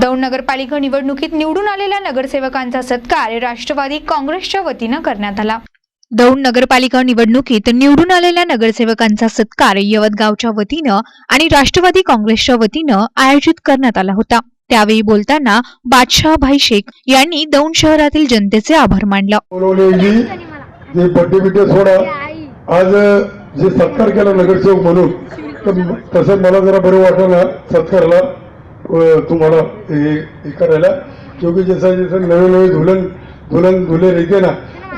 दौंड नगरपालिका निवडणुकीत निवडून आलेल्या नगरसेवकांचा सत्कार राष्ट्रवादी काँग्रेसच्या वतीनं करण्यात आला. दौंड नगरपालिका निवडणुकीत निवडून आलेल्या नगरसेवकांचा सत्कार यवतगावच्या वतीनं आणि राष्ट्रवादी काँग्रेसच्या वतीनं आयोजित करण्यात आला होता. त्यावेळी बोलताना बादशाह भाई शेख यांनी दौंड शहरातील जनतेचे आभार मानला. सोडा. आज जे सत्कार केला नगरसेवक म्हणून तसं मला जरा बरं वाटलं ना सत्कारला. तुम्हाला हे हे करायला. क्योंकि जैसा जैसा नवे नवे दुल्हन दुल्हन धुले रहते ना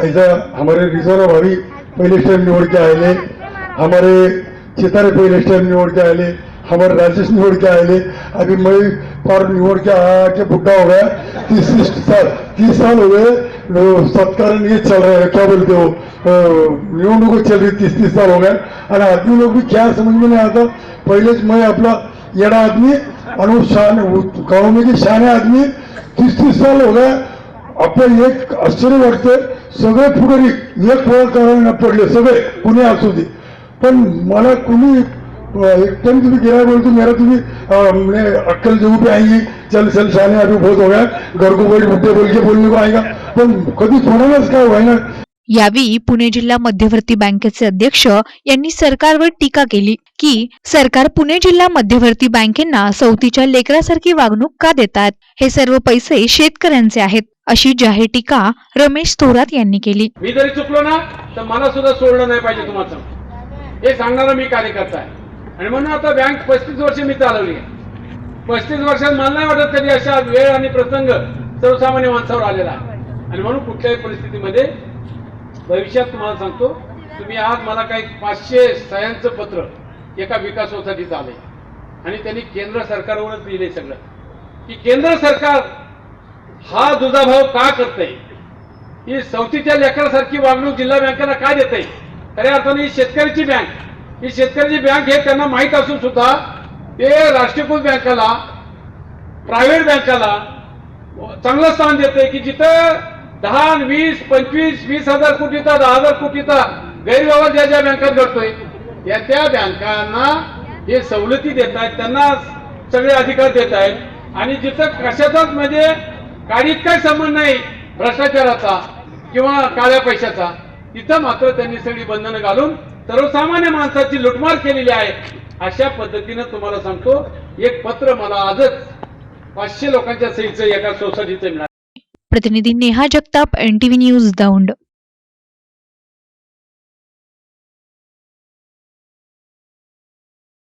ऐसा हमारे रिजोरा भाभी पहले टाइम निवड़ के आए ले हमारे चितारे पहले टाइम निवड़ के आए ले हमारे राजेश निवड़ के आए ले अभी मैं पार निवड़ के आके बुढ़ा हो गया तीस तीस साल तीस साल हो गए लो, सत्कार ये चल रहा है क्या बोलते हो? निवडणूक चल रही तीस तीस साल हो गए और आदमी लोग भी क्या समझ में नहीं आता पहिलेच मैं अपना येड़ा आदमी और वो शान वो गाँव में के शान आदमी तीस तीस साल हो गए आपण एक आश्चर्य वाटतं सगळे पुढारी एक पोळा करायला पडले सगळे कुणी असू दे. पण मला कुणी अं, एक टाइम तुम्ही गेला बोलतो मेरा तुम्ही अक्कल जो भी आएंगी चल चल शाने अभी बहुत हो गया घर को बैठ बुड्ढे बोल के बोलने को आएगा पण कधी कोणालाच काय व्हायना यावेळी पुणे जिल्हा मध्यवर्ती बँकेचे अध्यक्ष यांनी सरकारवर टीका केली. की सरकार पुणे जिल्हा मध्यवर्ती बँकेंना सवतीच्या लेकरासारखी वागणूक का देतात? हे सर्व पैसे शेतकऱ्यांचे आहेत अशी जाहीर टीका रमेश थोरात यांनी केली. मी जरी चुकलो ना तर मला सुद्धा सोडलं नाही पाहिजे तुम्हाला. हे सांगणारा मी कार्यकर्ता आहे. आणि म्हणून आता बँक पस्तीस वर्ष मी चालवली आहे. पस्तीस वर्षात मला नाही वाटत कधी अशा वेळ आणि प्रसंग सर्वसामान्य माणसावर आलेला. आहे आणि म्हणून कुठल्याही परिस्थितीमध्ये भविष्यात तुम्हाला सांगतो तुम्ही आज मला काही पाचशे सह्यांचं पत्र. एका विकास झाले आणि त्यांनी केंद्र सरकारवरच लिहिले सगळं. की केंद्र सरकार हा दुजाभाव का करतंय? ही संस्थेच्या लेकरासारखी वागणूक जिल्हा बँकेला काय देते खऱ्या अर्थाने ही शेतकऱ्याची बँक. ही शेतकऱ्याची बँक हे त्यांना माहीत असून सुद्धा ते राष्ट्रीयकृत बँकाला प्रायव्हेट बँकाला चांगलं स्थान देते की जिथं दहा वीस पंचवीस वीस हजार कोटीचा दहा हजार कोटीचा गैरव्यवहार ज्या ज्या बँकात घडतोय त्या त्या बँकांना हे सवलती देत आहेत त्यांना सगळे अधिकार देत आहेत आणि जिथं कशाचाच म्हणजे काळीत काय संबंध नाही भ्रष्टाचाराचा किंवा काळ्या पैशाचा तिथं मात्र त्यांनी सगळी बंधनं घालून सर्वसामान्य माणसाची लुटमार केलेली आहे. अशा पद्धतीनं तुम्हाला सांगतो एक पत्र मला आजच पाचशे लोकांच्या सहीचं एका सोसायटीचं मिळालं. प्रतिनिधी नेहा जगताप एनटीव्ही न्यूज दौंड.